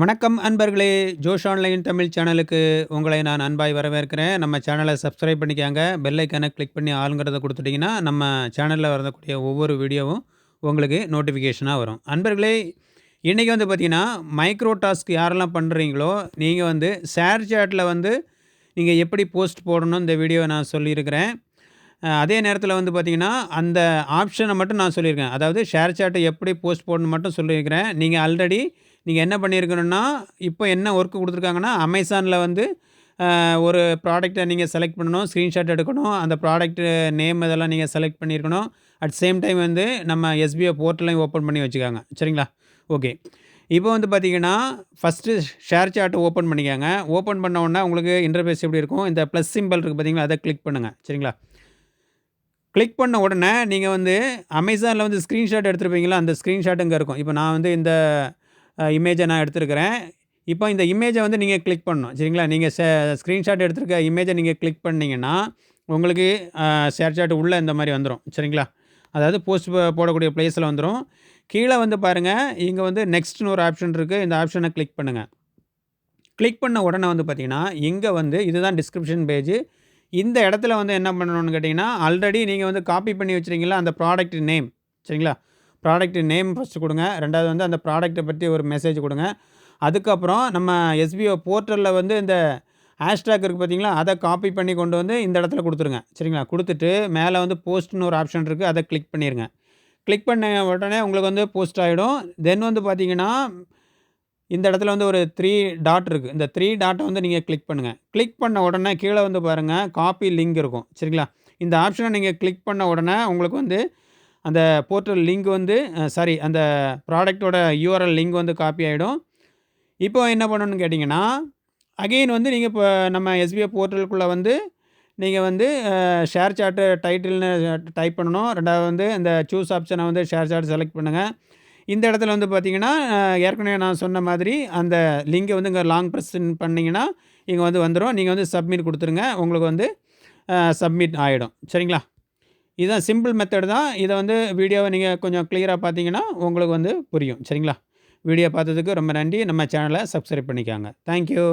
வணக்கம் அன்பர்களே ஜோஷ் ஆன்லைன் தமிழ் சேனலுக்கு உங்களை நான் அன்பாய் வரவேற்கிறேன். நம்ம சேனலை சப்ஸ்கிரைப் பண்ணிக்காங்க பெல்லைக்கான கிளிக் பண்ணி ஆளுங்கிறத கொடுத்துட்டிங்கன்னா நம்ம சேனலில் வரக்கூடிய ஒவ்வொரு வீடியோவும் உங்களுக்கு நோட்டிஃபிகேஷனாக வரும். அன்பர்களே இன்றைக்கி வந்து பார்த்திங்கன்னா மைக்ரோ டாஸ்க் யாரெல்லாம் பண்ணுறீங்களோ நீங்கள் வந்து ஷேர் சேட்டில் வந்து நீங்கள் எப்படி போஸ்ட் போடணும் இந்த வீடியோவை நான் சொல்லியிருக்கிறேன். அதே நேரத்தில் வந்து பார்த்திங்கன்னா அந்த ஆப்ஷனை மட்டும் நான் சொல்லியிருக்கேன். அதாவது ஷேர் சேட்டை எப்படி போஸ்ட் போடணும் மட்டும் சொல்லியிருக்கிறேன். நீங்கள் ஆல்ரெடி நீங்கள் என்ன பண்ணியிருக்கணும்னா இப்போ என்ன ஒர்க்கு கொடுத்துருக்காங்கன்னா அமேசானில் வந்து ஒரு ப்ராடக்ட்டை நீங்கள் செலக்ட் பண்ணணும் ஸ்க்ரீன்ஷாட் எடுக்கணும் அந்த ப்ராடக்ட் நேம் இதெல்லாம் நீங்கள் செலக்ட் பண்ணியிருக்கணும். அட் சேம் டைம் வந்து நம்ம எஸ்பிஐ போர்ட்டலையும் ஓப்பன் பண்ணி வச்சுக்காங்க. சரிங்களா? ஓகே இப்போ வந்து பார்த்தீங்கன்னா ஃபஸ்ட்டு ஷேர் சார்ட்டை ஓப்பன் பண்ணிக்காங்க. ஓப்பன் பண்ண உடனே உங்களுக்கு இன்டர்ஃபேஸ் எப்படி இருக்கும்? இந்த ப்ளஸ் சிம்பிள் இருக்குது பார்த்தீங்களா அதை கிளிக் பண்ணுங்கள் சரிங்களா? கிளிக் பண்ண உடனே நீங்கள் வந்து அமேசானில் வந்து ஸ்க்ரீன்ஷாட் எடுத்துருப்பீங்களா? அந்த ஸ்க்ரீன்ஷாட் இங்கே இருக்கும். இப்போ நான் வந்து இந்த இமேஜை நான் எடுத்துருக்கிறேன். இப்போ இந்த இமேஜை வந்து நீங்கள் கிளிக் பண்ணணும். சரிங்களா? நீங்கள் ஸ்க்ரீன்ஷாட் எடுத்துருக்க இமேஜை நீங்கள் கிளிக் பண்ணீங்கன்னா உங்களுக்கு ஷேர் சாட் உள்ளே இந்த மாதிரி வந்துடும் சரிங்களா? அதாவது போஸ்ட் போடக்கூடிய ப்ளேஸில் வந்துடும் கீழே வந்து பாருங்கள் இங்கே வந்து நெக்ஸ்ட்னு ஒரு ஆப்ஷன் இருக்குது இந்த ஆப்ஷனை கிளிக் பண்ணுங்கள் கிளிக் பண்ண உடனே வந்து பார்த்தீங்கன்னா இங்கே வந்து இதுதான் டிஸ்கிரிப்ஷன் பேஜ் இந்த இடத்துல வந்து என்ன பண்ணணும்னு கேட்டிங்கன்னா ஆல்ரெடி நீங்கள் வந்து காப்பி பண்ணி வச்சுருக்கீங்களா அந்த ப்ராடக்ட் நேம் சரிங்களா? ப்ராடக்ட் நேம் ஃபஸ்ட்டு கொடுங்க. ரெண்டாவது வந்து அந்த ப்ராடக்ட்டை பற்றி ஒரு மெசேஜ் கொடுங்க. அதுக்கப்புறம் நம்ம எஸ்பிஓ போர்ட்டலில் வந்து இந்த ஹேஷ்டேக் இருக்குது பார்த்தீங்களா அதை காப்பி பண்ணி கொண்டு வந்து இந்த இடத்துல கொடுத்துருங்க. சரிங்களா? கொடுத்துட்டு மேலே வந்து போஸ்ட்னு ஒரு ஆப்ஷன் இருக்குது அதை கிளிக் பண்ணிடுங்க கிளிக் பண்ண உடனே உங்களுக்கு வந்து போஸ்ட் ஆகிடும் தென் வந்து பார்த்தீங்கன்னா இந்த இடத்துல வந்து ஒரு த்ரீ டாட் இருக்குது இந்த த்ரீ டாட்டை வந்து நீங்கள் கிளிக் பண்ணுங்கள் கிளிக் பண்ண உடனே கீழே வந்து பாருங்கள் காப்பி லிங்க் இருக்கும். சரிங்களா? இந்த ஆப்ஷனை நீங்கள் கிளிக் பண்ண உடனே உங்களுக்கு வந்து அந்த போர்ட்டல் லிங்க் வந்து சாரி அந்த ப்ராடக்ட்டோட யூஆர்எல் லிங்க் வந்து காப்பி ஆகிடும் இப்போ என்ன பண்ணணும்னு கேட்டிங்கன்னா அகெயின் வந்து நீங்கள் இப்போ நம்ம எஸ்பிஐ போர்ட்டலுக்குள்ளே வந்து நீங்கள் வந்து ஷேர் சார்ட்டு டைட்டில்னு டைப் பண்ணணும். ரெண்டாவது வந்து இந்த சூஸ் ஆப்ஷனை வந்து ஷேர் சார்ட் செலக்ட் பண்ணுங்கள் இந்த இடத்துல வந்து பார்த்தீங்கன்னா ஏற்கனவே நான் சொன்ன மாதிரி அந்த லிங்கை வந்து இங்கே லாங் ப்ரெஸ் பண்ணிங்கன்னா இங்கே வந்து வந்துடும் நீங்கள் வந்து சப்மிட் கொடுத்துருங்க. உங்களுக்கு வந்து சப்மிட் ஆகிடும் சரிங்களா? இதுதான் சிம்பிள் மெத்தட் தான். இதை வந்து வீடியோவை நீங்கள் கொஞ்சம் கிளியராக பார்த்தீங்கன்னா உங்களுக்கு வந்து புரியும். சரிங்களா? வீடியோ பார்த்ததுக்கு ரொம்ப நன்றி. நம்ம சேனலை சப்ஸ்கிரைப் பண்ணிக்காங்க. தேங்க்யூ